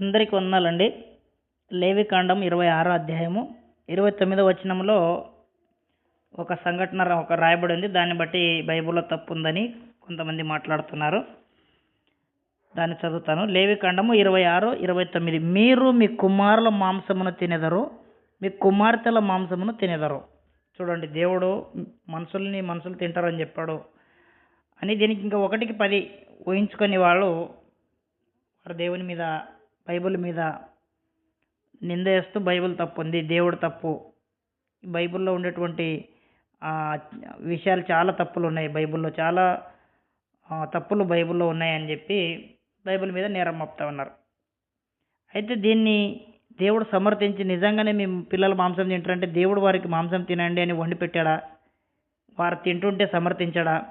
అందరికి వందాలండి. లేవి కాండం ఇరవై ఆరో అధ్యాయము ఇరవై తొమ్మిదో వచనంలో ఒక సంఘటన ఒక రాయబడి ఉంది. దాన్ని బట్టి బైబిల్లో తప్పు ఉందని కొంతమంది మాట్లాడుతున్నారు. దాన్ని చదువుతాను. లేవి కాండము ఇరవై ఆరు ఇరవై తొమ్మిది. మీరు మీ కుమారుల మాంసమును తినెదరు మీ కుమార్తెల మాంసమును తినెదరు. చూడండి దేవుడు మనుషుల్ని మనుషులు తింటారని చెప్పాడు. అని దీనికి ఇంకా ఒకటికి పది ఊహించుకొని వాళ్ళు వారు దేవుని మీద బైబిల్ మీద నింద వేస్తూ బైబిల్ తప్పు ఉంది దేవుడు తప్పు. బైబిల్లో ఉండేటువంటి విషయాలు చాలా తప్పులు ఉన్నాయి బైబిల్లో చాలా తప్పులు బైబిల్లో ఉన్నాయని చెప్పి బైబిల్ మీద నేరం మోపుతా ఉన్నారు. అయితే దీన్ని దేవుడు సమర్థించి నిజంగానే మీ పిల్లలు మాంసం తింటారంటే దేవుడు వారికి మాంసం తినండి అని వండి పెట్టాడా? వారు తింటుంటే సమర్థించాడా?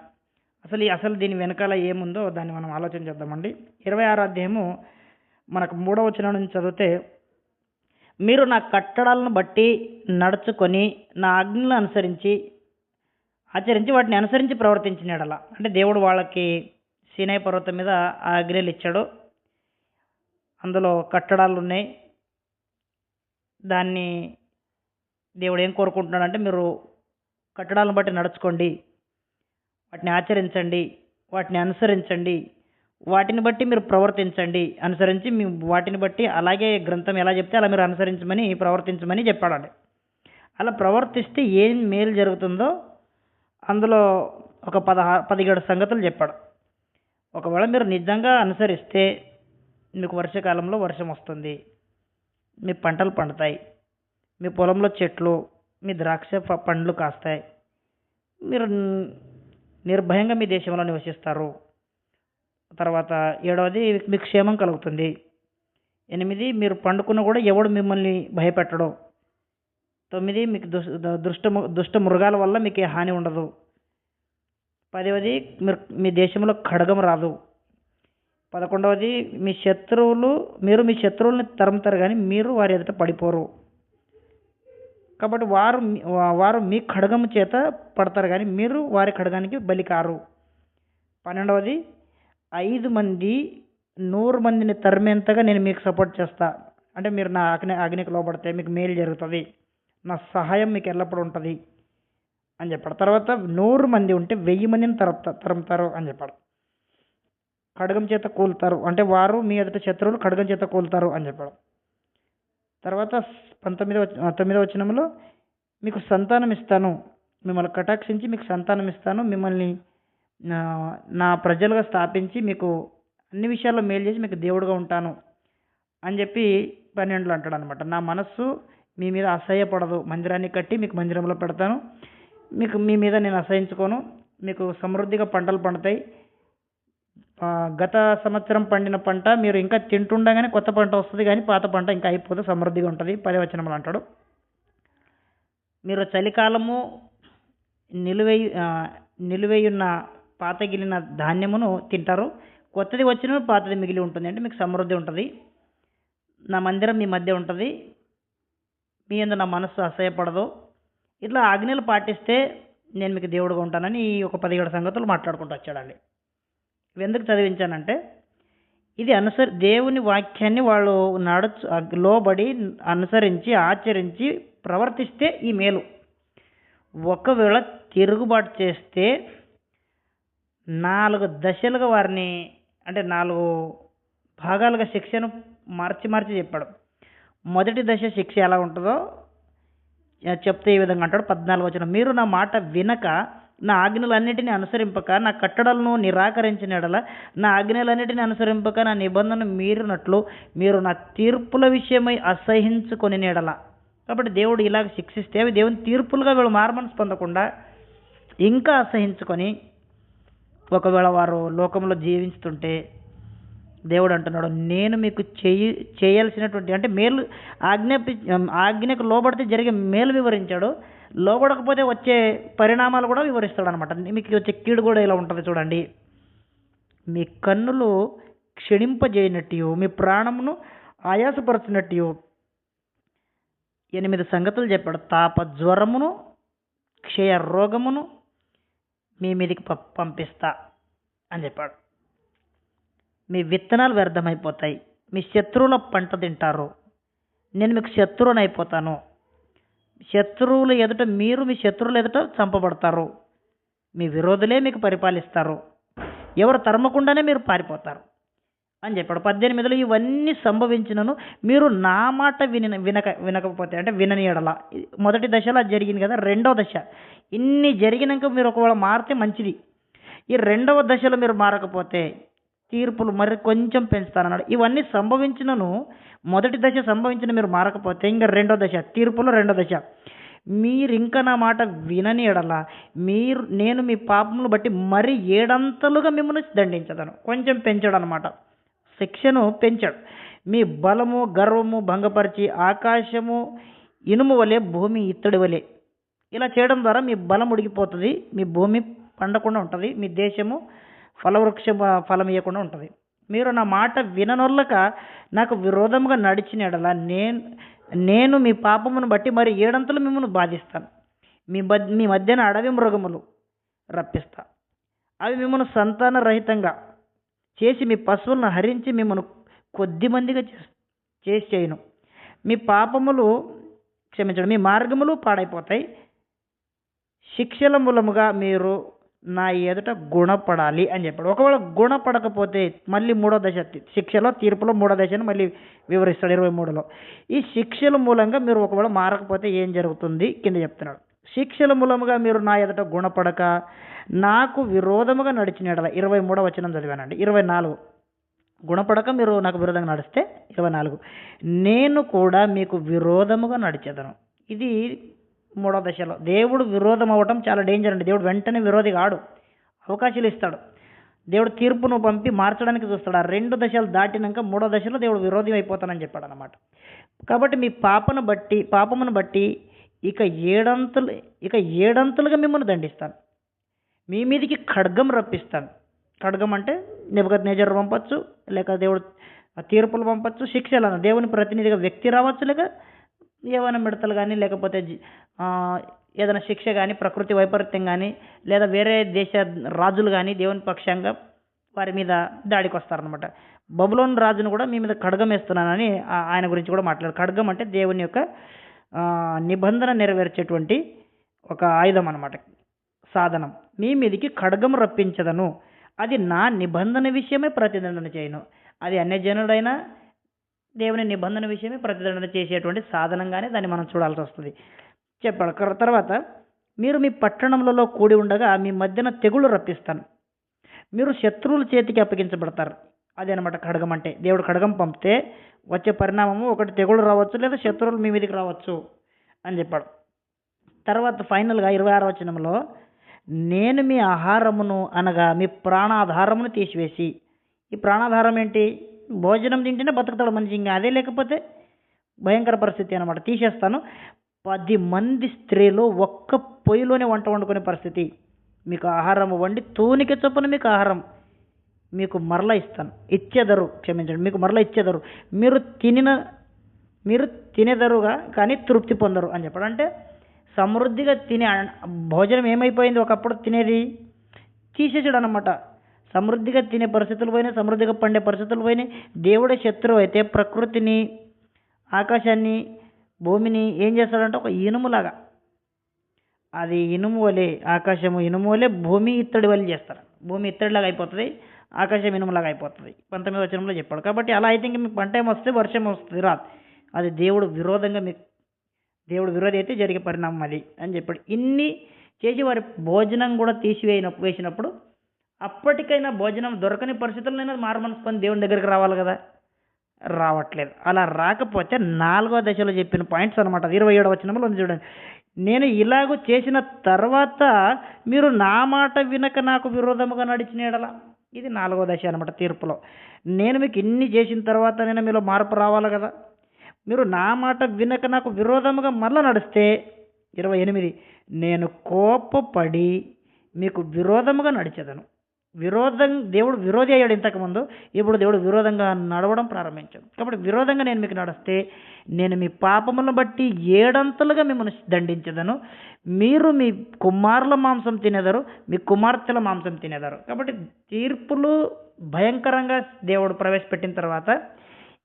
అసలు ఈ- అసలు దీని వెనకాల ఏముందో దాన్ని మనం ఆలోచన చేద్దామండి. ఇరవై ఆరో అధ్యాయము మనకు మూడవ వచనం నుంచి చదివితే మీరు నా కట్టడాలను బట్టి నడుచుకొని నా ఆజ్ఞలను అనుసరించి ఆచరించి వాటిని అనుసరించి ప్రవర్తించినాడలా. అంటే దేవుడు వాళ్ళకి సీనాయి పర్వతం మీద ఆ ఆజ్ఞలు ఇచ్చాడు. అందులో కట్టడాలు ఉన్నాయి. దాన్ని దేవుడు ఏం కోరుకుంటున్నాడంటే మీరు కట్టడాలను బట్టి నడుచుకోండి వాటిని ఆచరించండి వాటిని అనుసరించండి వాటిని బట్టి మీరు ప్రవర్తించండి. అనుసరించి మీ వాటిని బట్టి అలాగే గ్రంథం ఎలా చెప్తే అలా మీరు అనుసరించమని ప్రవర్తించమని చెప్పాడండి అలా ప్రవర్తిస్తే ఏం మేలు జరుగుతుందో అందులో ఒక పదహా పదిహేడు సంగతులు చెప్పాడు. ఒకవేళ మీరు నిజంగా అనుసరిస్తే మీకు వర్షాకాలంలో వర్షం వస్తుంది మీ పంటలు పండుతాయి మీ పొలంలో చెట్లు మీ ద్రాక్ష పండ్లు కాస్తాయి మీరు నిర్భయంగా మీ దేశంలో నివసిస్తారు. తర్వాత ఏడవది మీకు క్షేమం కలుగుతుంది. ఎనిమిది మీరు పండుకున్న కూడా ఎవడు మిమ్మల్ని భయపెట్టడు. తొమ్మిది మీకు దుష్ట దుష్ట మృగాల వల్ల మీకు ఏ హాని ఉండదు. పదవది మీరు మీ దేశంలో ఖడ్గం రాదు. పదకొండవది మీ శత్రువులు మీరు మీ శత్రువులను తరుముతారు కానీ మీరు వారి ఎదుట పడిపోరు. కాబట్టి వారు వారు మీ ఖడ్గం చేత పడతారు కానీ మీరు వారి ఖడ్గానికి బలి కారు పన్నెండవది ఐదు మంది నూరు మందిని తరిమేంతగా నేను మీకు సపోర్ట్ చేస్తా. అంటే మీరు నా అగ్ని అగ్నికి లోపడితే మీకు మేలు జరుగుతుంది. నా సహాయం మీకు ఎల్లప్పుడూ ఉంటుంది అని చెప్పాడు. తర్వాత నూరు మంది ఉంటే వెయ్యి మందిని తరుపుతా తరుముతారు అని చెప్పాడు. ఖడ్గం చేత కూలుతారు. అంటే వారు మీ ఎదుట శత్రువులు ఖడ్గం చేత కూలుతారు అని చెప్పాడు. తర్వాత పంతొమ్మిదవ తొమ్మిదవ వచనంలో మీకు సంతానం ఇస్తాను. మిమ్మల్ని కటాక్షించి మీకు సంతానం ఇస్తాను. మిమ్మల్ని నా ప్రజలుగా స్థాపించి మీకు అన్ని విషయాల్లో మేలు చేసి మీకు దేవుడుగా ఉంటాను అని చెప్పి పన్నెండులో అంటాడు అనమాట నా మనస్సు మీ మీద అసహ్యపడదు. మందిరాన్ని కట్టి మీకు మందిరంలో పెడతాను. మీకు మీ మీద నేను అసహించుకోను. మీకు సమృద్ధిగా పంటలు పండుతాయి. గత సంవత్సరం పండిన పంట మీరు ఇంకా తింటుండగానే కొత్త పంట వస్తుంది కానీ పాత పంట ఇంకా అయిపోతే సమృద్ధిగా ఉంటుంది. పదివచనములు అంటాడు. మీరు చలికాలము నిలువై నిలువైయున్న పాతగిలిన ధాన్యమును తింటారు. కొత్తది వచ్చిన పాతది మిగిలి ఉంటుంది. అంటే మీకు సమృద్ధి ఉంటుంది. నా మందిరం మీ మధ్య ఉంటుంది. మీ అందు నా మనస్సు అసహ్యపడదు. ఇట్లా ఆజ్ఞలు పాటిస్తే నేను మీకు దేవుడుగా ఉంటానని ఈ ఒక పదిహేడు సంగతులు మాట్లాడుకుంటూ వచ్చాడండి. ఇవి ఎందుకు చదివించానంటే ఇది అనుసరి దేవుని వాక్యాన్ని వాళ్ళు నడుచు లోబడి అనుసరించి ఆచరించి ప్రవర్తిస్తే ఈ మేలు. ఒకవేళ తిరుగుబాటు చేస్తే నాలుగు దశలుగా వారిని అంటే నాలుగు భాగాలుగా శిక్షను మార్చి మార్చి చెప్పాడు. మొదటి దశ శిక్ష ఎలా ఉంటుందో చెప్తే ఈ విధంగా అంటాడు. పద్నాలుగు వచ్చిన మీరు నా మాట వినక నా ఆజ్ఞలన్నిటిని అనుసరింపక నా కట్టడలను నిరాకరించిన ఎడల నా ఆజ్ఞలన్నిటిని అనుసరింపక నా నిబంధనను మీరినట్లు మీరు నా తీర్పుల విషయమై అసహించుకొని ఎడల. కాబట్టి దేవుడు ఇలాగ శిక్షిస్తే అవి దేవుని తీర్పులుగా వీళ్ళు మార్మన్స్ పొందకుండా ఇంకా అసహించుకొని ఒకవేళ వారు లోకంలో జీవిస్తుంటే దేవుడు అంటున్నాడు నేను మీకు చేయి చేయాల్సినటువంటి అంటే మేలు ఆజ్ఞాపి ఆజ్ఞకు లోబడితే జరిగే మేలు వివరించాడు. లోబడకపోతే వచ్చే పరిణామాలు కూడా వివరిస్తాడు అనమాట మీకు వచ్చే కీడు కూడా ఇలా ఉంటుంది చూడండి. మీ కన్నులు క్షణింపజేయనట్టు మీ ప్రాణమును ఆయాసపరచినట్టు ఎనిమిది సంగతులు చెప్పాడు. తాప జ్వరమును క్షయ రోగమును మీ మీదికి పంపిస్తా అని చెప్పాడు. మీ విత్తనాలు వ్యర్థమైపోతాయి. మీ శత్రువుల పంట తింటారు. నేను మీకు శత్రువుని అయిపోతాను. శత్రువులు ఎదుట మీరు మీ శత్రువులు ఎదుట చంపబడతారు. మీ విరోధులే మీకు పరిపాలిస్తారు. ఎవరు తరమకుండానే మీరు పారిపోతారు. అని చెప్పాడు. పద్దెనిమిదిలో ఇవన్నీ సంభవించినను మీరు నా మాట విన వినక వినకపోతే అంటే వినని ఎడల. మొదటి దశలో అది జరిగింది కదా రెండవ దశ. ఇన్ని జరిగినాక మీరు ఒకవేళ మారితే మంచిది. ఈ రెండవ దశలో మీరు మారకపోతే తీర్పులు మరి కొంచెం పెంచుతానన్నాడు. ఇవన్నీ సంభవించినను మొదటి దశ సంభవించిన మీరు మారకపోతే ఇంకా రెండో దశ తీర్పులో రెండో దశ. మీరు ఇంకా నా మాట వినని ఎడల మీరు నేను మీ పాపమును బట్టి మరి ఏడంతలుగా మిమ్మల్ని దండించదను. కొంచెం పెంచడం అనమాట శిక్షను పెంచాడు. మీ బలము గర్వము భంగపరిచి ఆకాశము ఇనుము వలె భూమి ఇత్తడి వలె. ఇలా చేయడం ద్వారా మీ బలం ఉడికిపోతుంది మీ భూమి పండకుండా ఉంటుంది మీ దేశము ఫలవృక్ష ఫలం ఇవ్వకుండా ఉంటుంది. మీరు నా మాట విననొల్లక నాకు విరోధముగా నడిచిన ఎడల నేను నేను మీ పాపమును బట్టి మరి ఏడంతలు మిమ్మల్ని బాధిస్తాను. మీ మీ మధ్యన అడవి మృగములు రప్పిస్తా. అవి మిమ్మల్ని సంతానరహితంగా చేసి మీ పశువులను హరించి మిమ్మల్ని కొద్ది మందిగా చేసి చేయను. మీ పాపములు క్షమించండి మీ మార్గములు పాడైపోతాయి. శిక్షల మూలముగా మీరు నా ఎదుట గుణపడాలి అని చెప్పాడు. ఒకవేళ గుణపడకపోతే మళ్ళీ మూడో దశ శిక్షలో తీర్పులో మూడో దశను మళ్ళీ వివరిస్తాడు ఇరవై మూడులో. ఈ శిక్షల మూలంగా మీరు ఒకవేళ మారకపోతే ఏం జరుగుతుంది? కింద చెప్తున్నాడు. శిక్షల మూలముగా మీరు నా ఎదుట గుణపడక నాకు విరోధముగా నడిచిన ఎడల ఇరవై మూడో వచనం చదివానండి. ఇరవై నాలుగు. గుణపడక మీరు నాకు విరోధంగా నడిస్తే ఇరవై నాలుగు. నేను కూడా మీకు విరోధముగా నడిచేదను. ఇది మూడో దశలో. దేవుడు విరోధం అవ్వటం చాలా డేంజర్ అండి. దేవుడు వెంటనే విరోధి కాడు. అవకాశాలు ఇస్తాడు. దేవుడు తీర్పును పంపి మార్చడానికి చూస్తాడు. ఆ రెండు దశలు దాటినాక మూడో దశలో దేవుడు విరోధి అయిపోతానని చెప్పాడు అనమాట కాబట్టి మీ పాపను బట్టి పాపమును బట్టి ఇక ఏడంతులు ఇక ఏడంతులుగా మిమ్మల్ని దండిస్తాను. మీ మీదికి ఖడ్గం రప్పిస్తాను. ఖడ్గం అంటే నిబద్ నేజర్ పంపచ్చు లేక దేవుడు తీర్పులు పంపచ్చు శిక్షలు అన్న దేవుని ప్రతినిధిగా వ్యక్తి రావచ్చు లేక ఏమైనా మిడతలు కానీ లేకపోతే ఏదైనా శిక్ష కానీ ప్రకృతి వైపరీత్యం కానీ లేదా వేరే దేశ రాజులు కానీ దేవుని పక్షంగా వారి మీద దాడికి వస్తారనమాట బబులోన్ రాజును కూడా మీ మీద ఖడ్గం వేస్తున్నానని ఆయన గురించి కూడా మాట్లాడారు. ఖడ్గం అంటే దేవుని యొక్క నిబంధన నెరవేర్చేటువంటి ఒక ఆయుధం అనమాట సాధనం. మీ మీదికి ఖడ్గం రప్పించదను. అది నా నిబంధన విషయమే ప్రతిదండన చేయను. అది అన్యజనుడైనా దేవుని నిబంధన విషయమే ప్రతిదండన చేసేటువంటి సాధనంగానే దాన్ని మనం చూడాల్సి వస్తుంది. చెప్పాడు. తర్వాత మీరు మీ పట్టణములలో కూడి ఉండగా మీ మధ్యన తెగులు రప్పిస్తాను. మీరు శత్రువుల చేతికి అప్పగించబడతారు. అదే అనమాట ఖడ్గం అంటే. దేవుడు ఖడ్గం పంపితే వచ్చే పరిణామము ఒకటి తెగులు రావచ్చు లేదా శత్రువులు మీ మీదకి రావచ్చు అని చెప్పాడు. తర్వాత ఫైనల్గా ఇరవై ఆరో వచనంలో నేను మీ ఆహారమును అనగా మీ ప్రాణాధారమును తీసివేసి ఈ ప్రాణాధారం ఏంటి? భోజనం తింటేనే బతుకుతాడు మనిషి ఇంకా. అదే లేకపోతే భయంకర పరిస్థితి అనమాట తీసేస్తాను. పది మంది స్త్రీలు ఒక్క పొయ్యిలోనే వంట వండుకునే పరిస్థితి. మీకు ఆహారం వండి తూనిక చొప్పున మీకు ఆహారం. మీకు మరల ఇస్తాను. ఇచ్చేదరు క్షమించండి. మీకు మరల ఇచ్చేదరు. మీరు తినిన మీరు తినేదరుగా కానీ తృప్తి పొందరు అని చెప్పడం. అంటే సమృద్ధిగా తినే భోజనం ఏమైపోయింది? ఒకప్పుడు తినేది తీసేసాడు అనమాట సమృద్ధిగా తినే పరిస్థితులు పోయినాయి సమృద్ధిగా పండే పరిస్థితులు పోయినాయి. దేవుడే శత్రువు అయితే ప్రకృతిని ఆకాశాన్ని భూమిని ఏం చేస్తాడంటే ఒక ఇనుములాగా. అది ఇనుము వలె ఆకాశము ఇనుము వలె భూమి ఇత్తడి వలె చేస్తారు. భూమి ఇత్తడిలాగా అయిపోతుంది. ఆకాశం ఇనుములాగా అయిపోతుంది. పంతొమ్మిది వచనంలో చెప్పాడు. కాబట్టి అలా అయితే ఇంక మీకు పంట వస్తే వర్షం వస్తుంది రాదు అది దేవుడు విరోధంగా మీకు దేవుడు విరోధి అయితే జరిగే పరిణామం అది అని చెప్పాడు. ఇన్ని చేసి వారి భోజనం కూడా తీసివేయిన వేసినప్పుడు అప్పటికైనా భోజనం దొరకని పరిస్థితుల్లో మారమనుసుకొని దేవుని దగ్గరికి రావాలి కదా? రావట్లేదు. అలా రాకపోతే నాలుగో దశలో చెప్పిన పాయింట్స్ అనమాట ఇరవై ఏడవ వచనంలో ఉంది చూడండి. నేను ఇలాగ చేసిన తర్వాత మీరు నా మాట వినక నాకు విరోధముగా నడిచిన ఎడలా? ఇది నాలుగో దశ అనమాట తీర్పులో. నేను మీకు ఇన్ని చేసిన తర్వాత నేను మీలో మార్పు రావాలి కదా. మీరు నా మాట వినక నాకు విరోధముగా మళ్ళీ నడిస్తే ఇరవై ఎనిమిది నేను కోపపడి మీకు విరోధముగా నడిచేదను. విరోధం దేవుడు విరోధి అయ్యాడు ఇంతకుముందు ఇప్పుడు దేవుడు విరోధంగా నడవడం ప్రారంభించాడు. కాబట్టి విరోధంగా నేను మీకు నడిస్తే నేను మీ పాపములను బట్టి ఏడంతలుగా మిమ్మల్ని దండించదను. మీరు మీ కుమారుల మాంసం తినేదారు మీ కుమార్తెల మాంసం తినేదారు. కాబట్టి తీర్పులు భయంకరంగా దేవుడు ప్రవేశపెట్టిన తర్వాత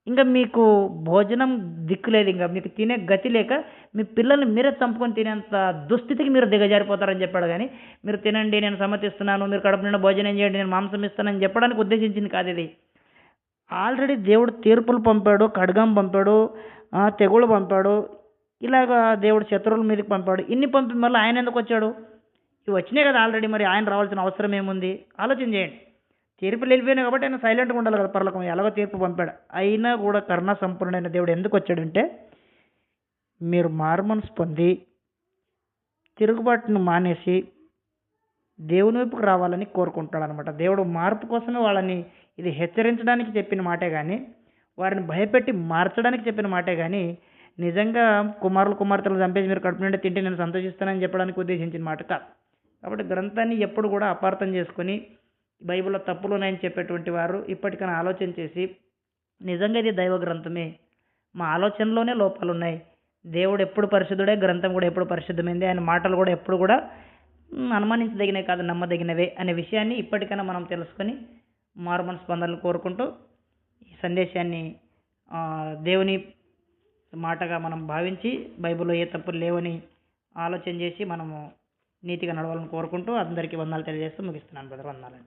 ఇంకా మీకు భోజనం దిక్కు లేదు ఇంకా. మీకు తినే గతి లేక మీ పిల్లల్ని మీరే చంపుకొని తినేంత దుస్థితికి మీరు దిగజారిపోతారని చెప్పాడు కానీ మీరు తినండి నేను సమ్మతిస్తున్నాను మీరు కడుపు నిండా భోజనం చేయండి నేను మాంసం ఇస్తానని చెప్పడానికి ఉద్దేశించింది కాదు ఇది. ఆల్రెడీ దేవుడు తీర్పులు పంపాడు ఖడ్గం పంపాడు తెగుళ్ళు పంపాడు ఇలాగా దేవుడు శత్రువుల మీదకి పంపాడు. ఇన్ని పంపి మళ్ళీ ఆయన ఎందుకు వచ్చాడు? ఇవి వచ్చినాయి కదా ఆల్రెడీ మరి ఆయన రావాల్సిన అవసరం ఏముంది? ఆలోచన చేయండి. తీర్పు వెళ్ళిపోయినా కాబట్టి ఆయన సైలెంట్గా ఉండాలి కదా పర్లకం. ఎలాగో తీర్పు పంపాడు. అయినా కూడా కరుణా సంపన్నుడైన దేవుడు ఎందుకు వచ్చాడంటే మీరు మార్మన్స్ పొంది తిరుగుబాటును మానేసి దేవుని వైపుకు రావాలని కోరుకుంటాడు అనమాట దేవుడు మార్పు కోసమే వాళ్ళని ఇది హెచ్చరించడానికి చెప్పిన మాటే కానీ వారిని భయపెట్టి మార్చడానికి చెప్పిన మాటే కానీ నిజంగా కుమారులు కుమార్తెలు చంపేసి మీరు కడుపు నిండా తింటే నేను సంతోషిస్తానని చెప్పడానికి ఉద్దేశించిన మాట కాదు. కాబట్టి గ్రంథాన్ని ఎప్పుడు కూడా అపార్థం చేసుకొని బైబిల్లో తప్పులు ఉన్నాయని చెప్పేటువంటి వారు ఇప్పటికైనా ఆలోచన చేసి నిజంగా ఇది దైవ గ్రంథమే? మా ఆలోచనలోనే లోపాలు ఉన్నాయి. దేవుడు ఎప్పుడు పరిశుద్ధుడే? గ్రంథం కూడా ఎప్పుడు పరిశుద్ధమైంది? ఆయన మాటలు కూడా ఎప్పుడు కూడా అనుమానించదగినవి కాదు నమ్మదగినవే అనే విషయాన్ని ఇప్పటికైనా మనం తెలుసుకొని మార్మన్ స్పందనలు కోరుకుంటూ ఈ సందేశాన్ని దేవుని మాటగా మనం భావించి బైబిల్లో ఏ తప్పులు లేవని ఆలోచన చేసి మనము నీతిగా నడవాలని కోరుకుంటూ అందరికీ వందనాలు తెలియజేస్తూ ముగిస్తున్నాను. బ్రదర్ వందాలండి.